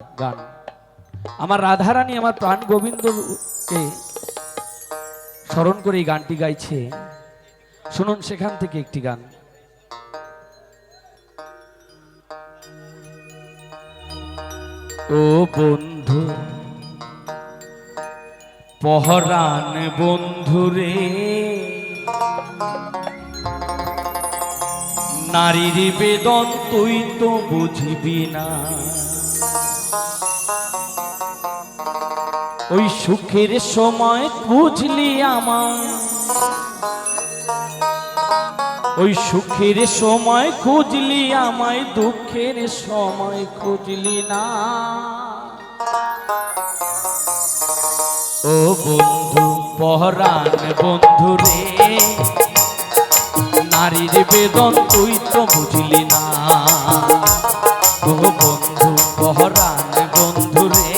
গান। আমার রাধারানী আমার প্রাণ গোবিন্দকে স্মরণ করে এই গানটি গাইছে। শুনুন সেখান থেকে একটি গান। ও বন্ধু, পহরান বন্ধুরে নারীর বেদন তুই তো বুঝবি না। ওই সুখের সময় বুঝলি আমার। ওই সুখের সময় খুঁজলি আমায়, দুঃখের সময় খুঁজলি না। ও বন্ধু পহরান বন্ধু রে, নারীর বেদন তুই তো বুঝলি না। ও বন্ধু পহরান বন্ধু রে।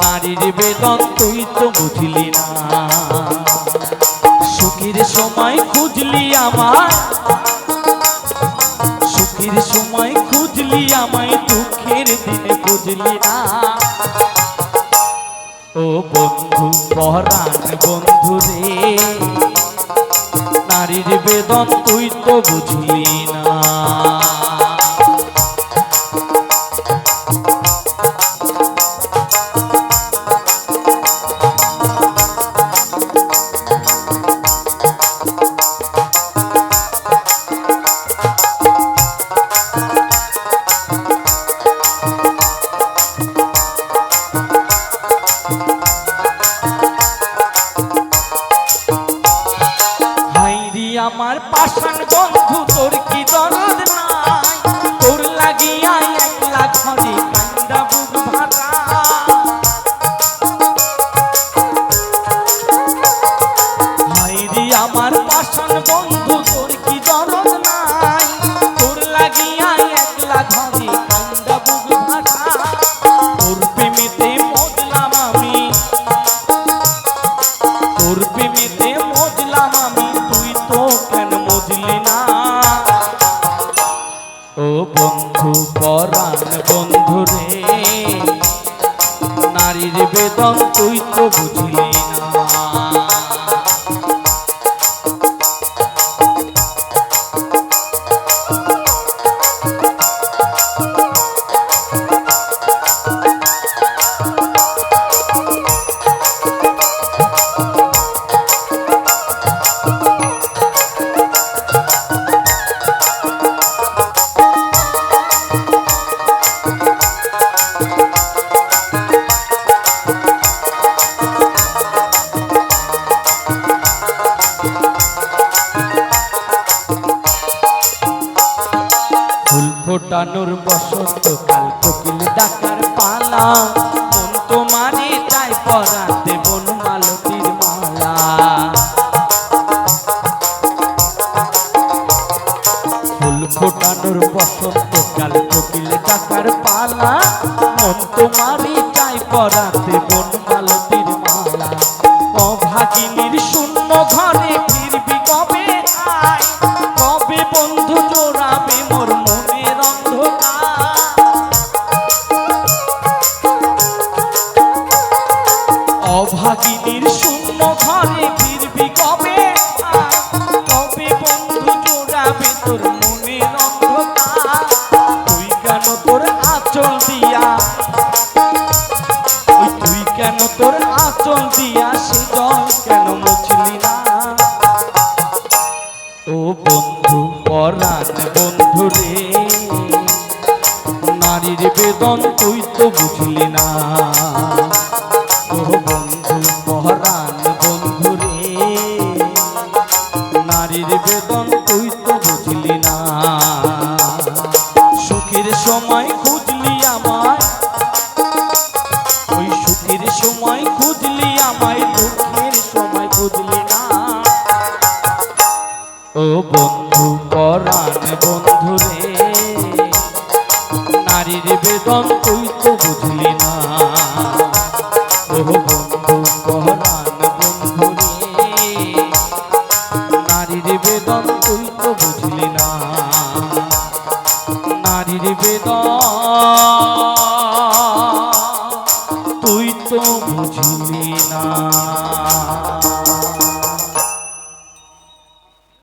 নারীর বেদন তুই তো বুঝলি না। সুখের সময় খুঁজলি আমার সুখের সময় খুঁজলি আমায়, দুঃখের দিনে বুঝলি না। ও বন্ধু পহরান বন্ধু রে। নারীর বেদন তুই তো বুঝলি না। তো না ফোটানোর বসন্ত কাল কোকিল ডাকার পালা। মন তোমারে তাই পরাতে বন মালতীর মালা। ফুল ফোটানোর বসন্ত কাল কোকিল ডাকার পালা। মন তোমারে তাই পরাতে বন মালতীর পরাণ বন্ধু রে নারীর বেদন তুই তো বুঝলি না। ও বন্ধু পরাণ পরাণ বন্ধুরে নারীর বেদন তুই তো বুঝলি না। ও বন্ধু, পরাণ বন্ধুরে নারীর বেদন তুই তো বুঝলি না। নারীর বেদন তুই তো বুঝলি না।